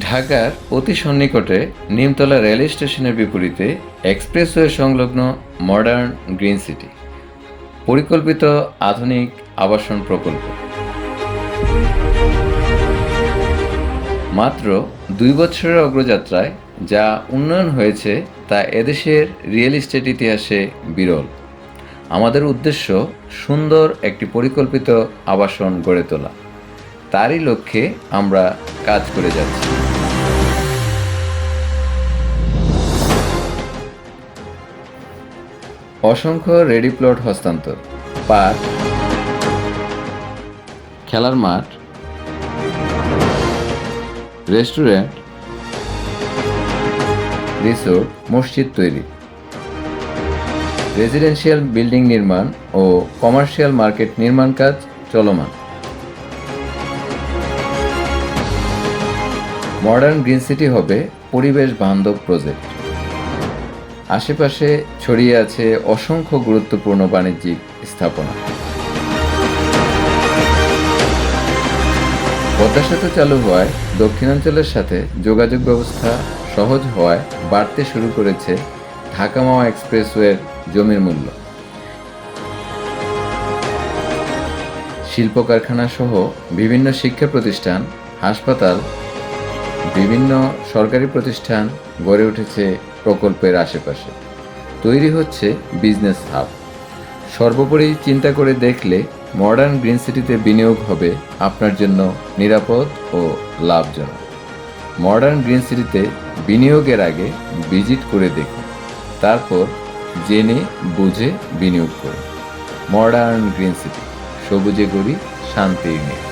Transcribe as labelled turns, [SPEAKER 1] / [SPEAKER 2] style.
[SPEAKER 1] ঢাকার অতি সন্নিকটে নিমতলা রেল স্টেশনের বিপরীতে এক্সপ্রেসওয়ে সংলগ্ন মডার্ন গ্রিন সিটি। পরিকল্পিত আধুনিক আবাসন প্রকল্প। মাত্র দুই বছরের অগ্রযাত্রায় যা উন্নয়ন হয়েছে তা এদেশের রিয়েল এস্টেট ইতিহাসে বিরল। আমাদের উদ্দেশ্য সুন্দর একটি পরিকল্পিত আবাসন গড়ে তোলা। তারই লক্ষ্যে আমরা কাজ করে যাচ্ছি। অসংখ্য রেডি প্লট হস্তান্তর। পার্ক, খেলার মাঠ, রেস্টুরেন্ট, রিসোর্ট, মসজিদ তৈরি। রেজিডেন্সিয়াল বিল্ডিং নির্মাণ ও কমার্শিয়াল মার্কেট নির্মাণ কাজ চলমান। মডার্ন গ্রিন সিটি হবে পরিবেশ বান্ধব প্রজেক্ট। আশেপাশে ছড়িয়ে আছে অসংখ্য গুরুত্বপূর্ণ বাণিজ্যিক স্থাপনা। পদ্মা সেতু চালু হওয়ায় দক্ষিণাঞ্চলের সাথে যোগাযোগ ব্যবস্থা সহজ হওয়ায় বাড়তে শুরু করেছে ঢাকা মাওয়া এক্সপ্রেসওয়ের জমির মূল্য। শিল্প কারখানা সহ বিভিন্ন শিক্ষা প্রতিষ্ঠান, হাসপাতাল বিভিন্ন সরকারি প্রতিষ্ঠান গড়ে উঠেছে প্রকল্পের আশেপাশে। তৈরি হচ্ছে বিজনেস হাব। সর্বোপরি চিন্তা করে দেখলে মডার্ন গ্রিন সিটিতে বিনিয়োগ হবে আপনার জন্য নিরাপদ ও লাভজনক। মডার্ন গ্রিন সিটিতে বিনিয়োগের আগে ভিজিট করে দেখুন। তারপর জেনে বুঝে বিনিয়োগ করুন। মডার্ন গ্রিন সিটি, সবুজে গড়ি শান্তির নেই।